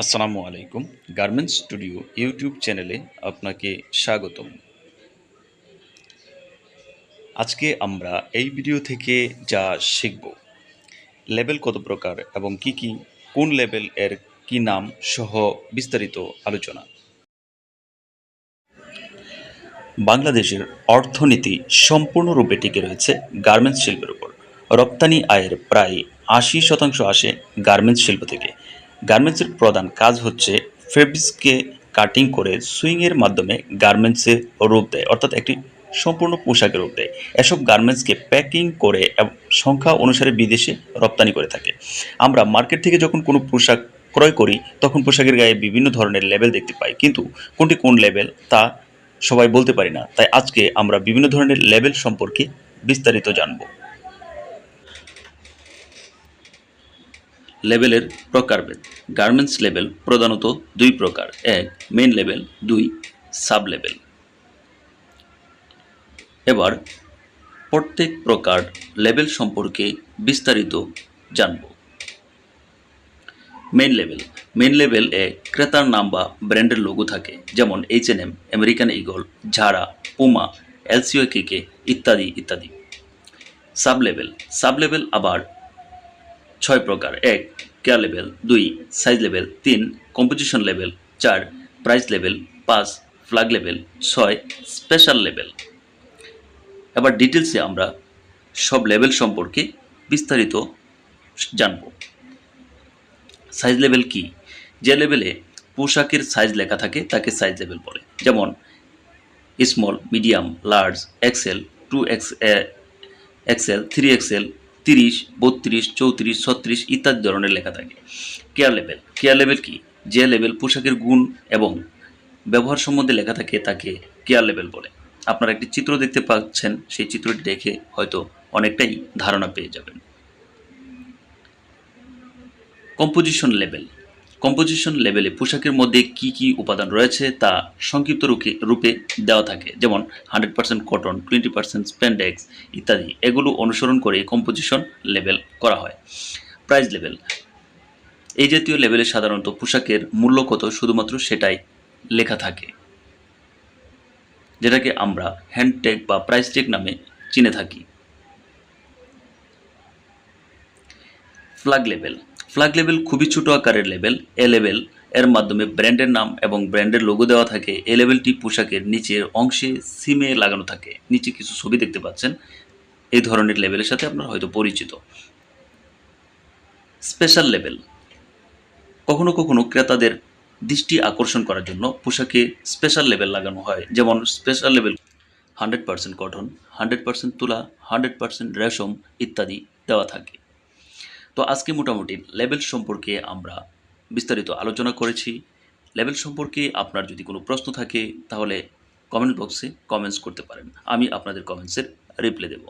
আসসালামু আলাইকুম, garments studio YouTube চ্যানেলে আপনাকে স্বাগতম। আজকে আমরা এই ভিডিও থেকে যা শিখব, লেবেল কত প্রকার এবং কি কি, কোন লেবেল এর কি নাম সহ বিস্তারিত আলোচনা। বাংলাদেশের অর্থনীতি সম্পূর্ণরূপে টিকে রয়েছে গার্মেন্টস শিল্পের উপর। রপ্তানি আয়ের প্রায় আশি শতাংশ আসে গার্মেন্টস শিল্প থেকে। গার্মেন্টসের প্রধান কাজ হচ্ছে ফেব্রিক্সকে কাটিং করে সুইংয়ের মাধ্যমে গার্মেন্টসে রূপ দেয়, অর্থাৎ একটি সম্পূর্ণ পোশাকের রূপ দেয়। এসব গার্মেন্টসকে প্যাকিং করে সংখ্যা অনুসারে বিদেশে রপ্তানি করে থাকে। আমরা মার্কেট থেকে যখন কোনো পোশাক ক্রয় করি, তখন পোশাকের গায়ে বিভিন্ন ধরনের লেবেল দেখতে পাই, কিন্তু কোনটি কোন লেবেল তা সবাই বলতে পারি না। তাই আজকে আমরা বিভিন্ন ধরনের লেবেল সম্পর্কে বিস্তারিত জানব। লেবেলের প্রকারভেদ গার্মেন্টস লেবেল প্রধানত দুই প্রকার, এক মেন লেবেল, দুই সাব লেবেল এবার প্রত্যেক প্রকার লেবেল সম্পর্কে বিস্তারিত জানব। মেন লেভেল মেন লেভেল এ ক্রেতার নাম বা ব্র্যান্ডের লোগো থাকে, যেমন H and M American Eagle Zara Puma এলসিও কেকে ইত্যাদি ইত্যাদি। সাব লেভেল সাব লেভেল আবার ছয় প্রকার। এক কেয়ার লেভেল দুই সাইজ লেভেল তিন কম্পোজিশন লেভেল চার প্রাইস লেভেল পাঁচ ফ্ল্যাগ লেভেল ছয় স্পেশাল লেভেল এবার ডিটেলসে আমরা সব লেভেল সম্পর্কে বিস্তারিত জানব। সাইজ লেভেল কি? যে লেভেলে পোশাকের সাইজ লেখা থাকে, তাকে সাইজ লেভেল বলে। যেমন small medium large XL two X XL three XL তিরিশ, বত্রিশ, চৌত্রিশ, ছত্রিশ ইত্যাদি ধরনের লেখা থাকে। কেয়ার লেভেল কেয়ার লেভেল কি? যে লেভেল পোশাকের গুণ এবং ব্যবহার সম্বন্ধে লেখা থাকে তাকে কেয়ার লেভেল বলে। আপনারা একটি চিত্র দেখতে পাচ্ছেন, সেই চিত্রটি দেখে হয়তো অনেকটাই ধারণা পেয়ে যাবেন। কম্পোজিশন লেভেল কম্পোজিশন লেভেলে পোশাকের মধ্যে কি কি উপাদান রয়েছে তা সংক্ষিপ্ত রূপে রূপে দেওয়া থাকে। যেমন hundred percent cotton twenty percent spandex ইত্যাদি। এগুলো অনুসরণ করে কম্পোজিশন লেভেল করা হয়। প্রাইস লেভেল এই জাতীয় লেভেলে সাধারণত পোশাকের মূল্য কত? শুধুমাত্র সেটাই লেখা থাকে। যেটাকে আমরা হ্যান্ড ট্যাগ বা প্রাইস ট্যাগ নামে চিনে থাকি। ফ্ল্যাগ লেভেল ফ্ল্যাগ লেভেল খুবই ছোট আকারের লেভেল এ লেভেল এর মাধ্যমে ব্র্যান্ডের নাম এবং ব্র্যান্ডের লোগো দেওয়া থাকে। এ লেভেলটি পোশাকের নিচের অংশে সিমে লাগানো থাকে। নিচে কিছু ছবি দেখতে পাচ্ছেন। এই ধরনের লেভেলের সাথে আপনারা হয়তো পরিচিত। স্পেশাল লেভেল কখনো কখনো ক্রেতাদের দৃষ্টি আকর্ষণ করার জন্য পোশাকে স্পেশাল লেভেল লাগানো হয়। যেমন special level hundred percent cotton, hundred percent তুলা, হান্ড্রেড পার্সেন্ট রেশম ইত্যাদি দেওয়া থাকে। তো আজকে মোটামুটি লেভেল সম্পর্কে আমরা বিস্তারিত আলোচনা করেছি। লেভেল সম্পর্কে আপনার যদি কোনো প্রশ্ন থাকে, তাহলে কমেন্ট বক্সে কমেন্টস করতে পারেন। আমি আপনাদের কমেন্টসের রিপ্লাই দেবো।